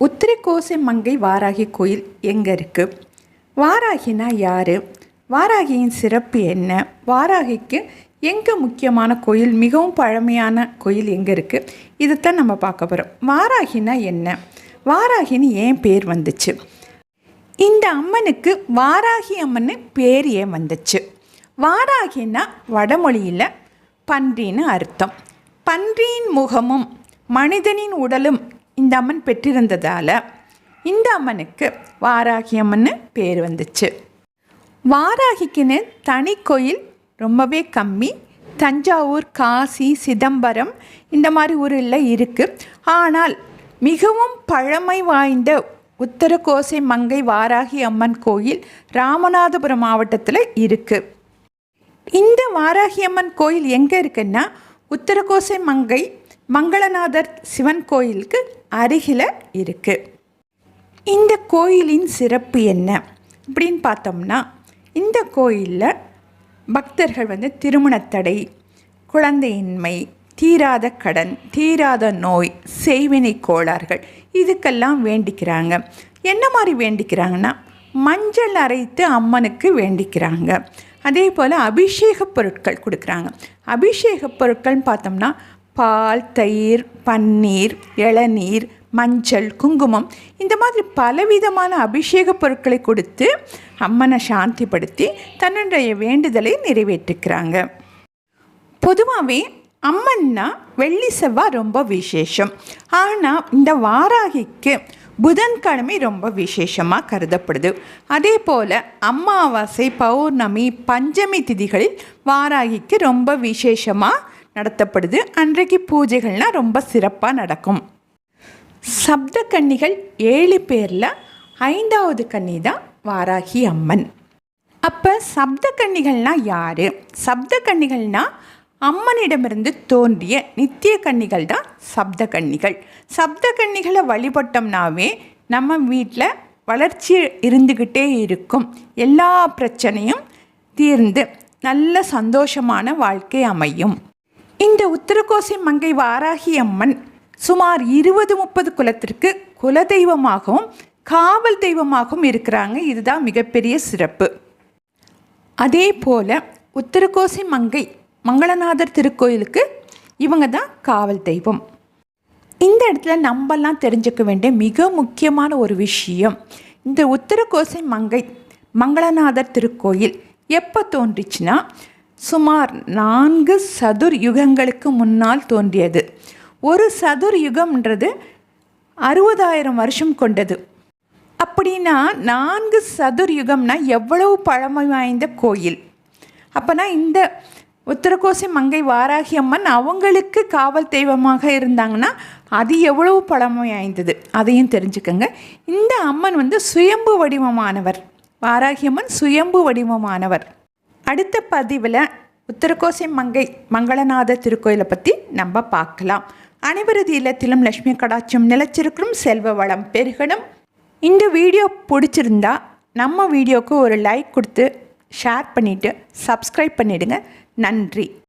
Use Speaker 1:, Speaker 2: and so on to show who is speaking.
Speaker 1: உத்திரகோசை மங்கை வாராகி கோயில் எங்கே இருக்குது வாராகினா யார்? வாராகியின் சிறப்பு என்ன? வாராகிக்கு எங்கே முக்கியமான கோயில்? மிகவும் பழமையான கோயில் எங்கே இருக்குது இதைத்தான் நம்ம பார்க்க போகிறோம் வாராகினா என்ன? வாராகின்னு ஏன் பேர் வந்துச்சு? இந்த அம்மனுக்கு வாராகி அம்மன்னு பேர் ஏன் வந்துச்சு? வாராகினா வடமொழியில் பன்றின்னு அர்த்தம். பன்றியின் முகமும் மனிதனின் உடலும் இந்த அம்மன் பெற்றிருந்ததால் இந்த அம்மனுக்கு வாராகி அம்மன்னு பேர் வந்துச்சு. வாராகிக்குன்னு தனி கோயில் ரொம்பவே கம்மி. தஞ்சாவூர் காசி சிதம்பரம் இந்த மாதிரி ஊரில் இருக்குது ஆனால் மிகவும் பழமை வாய்ந்த உத்தரகோசை மங்கை வாராகி அம்மன் கோயில் ராமநாதபுரம் மாவட்டத்தில் இருக்குது இந்த வாராகி அம்மன் கோயில் எங்கே இருக்குன்னா உத்தரகோசை மங்கை மங்களநாதர் சிவன் கோயிலுக்கு அருகில் இருக்குது இந்த கோயிலின் சிறப்பு என்ன? அப்படின்னு பார்த்தோம்னா இந்த கோயிலில் பக்தர்கள் வந்து திருமணத்தடை குழந்தையின்மை தீராத கடன் தீராத நோய் செய்வினை கோளாறுகள் இதுக்கெல்லாம் வேண்டிக்கிறாங்க. என்ன மாதிரி வேண்டிக்கிறாங்கன்னா மஞ்சள் அரைத்து அம்மனுக்கு வேண்டிக்கிறாங்க. அதே போல் அபிஷேக பொருட்கள் கொடுக்குறாங்க. அபிஷேக பொருட்கள்னு பார்த்தோம்னா பால் தயிர் பன்னீர் இளநீர் மஞ்சள் குங்குமம் இந்த மாதிரி பலவிதமான அபிஷேக பொருட்களை கொடுத்து அம்மனை சாந்திப்படுத்தி தன்னுடைய வேண்டுதலை நிறைவேற்றுக்கிறாங்க. பொதுவாகவே அம்மன்னா வெள்ளி செவ்வாய் ரொம்ப விசேஷம். ஆனால் இந்த வாராகிக்கு புதன்கிழமை ரொம்ப விசேஷமாக கருதப்படுது. அதே போல் அமாவாசை பௌர்ணமி பஞ்சமி திதிகளில் வாராகிக்கு ரொம்ப விசேஷமாக நடத்தப்படுது. அன்றைக்கு பூஜைகள்லாம் ரொம்ப சிறப்பாக நடக்கும். சப்த கன்னிகள் ஏழு பேரில் ஐந்தாவது கன்னி தான் வாராகி அம்மன். அப்போ சப்த கன்னிகள்னால் யார்? சப்த கன்னிகள்னால் அம்மனிடமிருந்து தோன்றிய நித்திய கன்னிகள் தான் சப்த கன்னிகள். சப்த கன்னிகளை வழிபட்டோம்னாவே நம்ம வீட்டில் வளர்ச்சி இருந்துக்கிட்டே இருக்கும். எல்லா பிரச்சனையும் தீர்ந்து நல்ல சந்தோஷமான வாழ்க்கை அமையும். இந்த உத்தரகோசை மங்கை வாராகி அம்மன் சுமார் இருபது முப்பது குலத்திற்கு குலதெய்வமாகவும் காவல் தெய்வமாகவும் இருக்கிறாங்க. இதுதான் மிகப்பெரிய சிறப்பு. அதே போல் உத்தரகோசை மங்கை மங்களநாதர் திருக்கோயிலுக்கு இவங்க தான் காவல் தெய்வம். இந்த இடத்துல நம்மெல்லாம் தெரிஞ்சுக்க வேண்டிய மிக முக்கியமான ஒரு விஷயம் இந்த உத்தரகோசை மங்கை மங்களநாதர் திருக்கோயில் எப்போ தோன்றிச்சுன்னா சுமார் நான்கு சதுர் யுகங்களுக்கு முன்னால் தோன்றியது. ஒரு சதுர் யுகம்ன்றது அறுபதாயிரம் வருஷம் கொண்டது. அப்படின்னா நான்கு சதுர் யுகம்னா எவ்வளவு பழமை வாய்ந்த கோயில்? அப்போனா இந்த உத்தரகோசி மங்கை வாராகி அம்மன் அவங்களுக்கு காவல் தெய்வமாக இருந்தாங்கன்னா அது எவ்வளவு பழமை வாய்ந்தது? அதையும் தெரிஞ்சுக்கோங்க. இந்த அம்மன் வந்து சுயம்பு வடிவமானவர். வாராகி அம்மன் சுயம்பு வடிவமானவர். அடுத்த பதிவில் உத்தரகோசி மங்கை மங்களநாத திருக்கோயிலை பற்றி நம்ம பார்க்கலாம். அனைவரது இல்லத்திலும் லட்சுமி கடாட்சியம் நிலச்சிருக்கணும் செல்வ வளம் பெருகணும். இந்த வீடியோ பிடிச்சிருந்தா நம்ம வீடியோவுக்கு ஒரு லைக் கொடுத்து ஷேர் பண்ணிவிட்டு சப்ஸ்கிரைப் பண்ணிவிடுங்க நன்றி.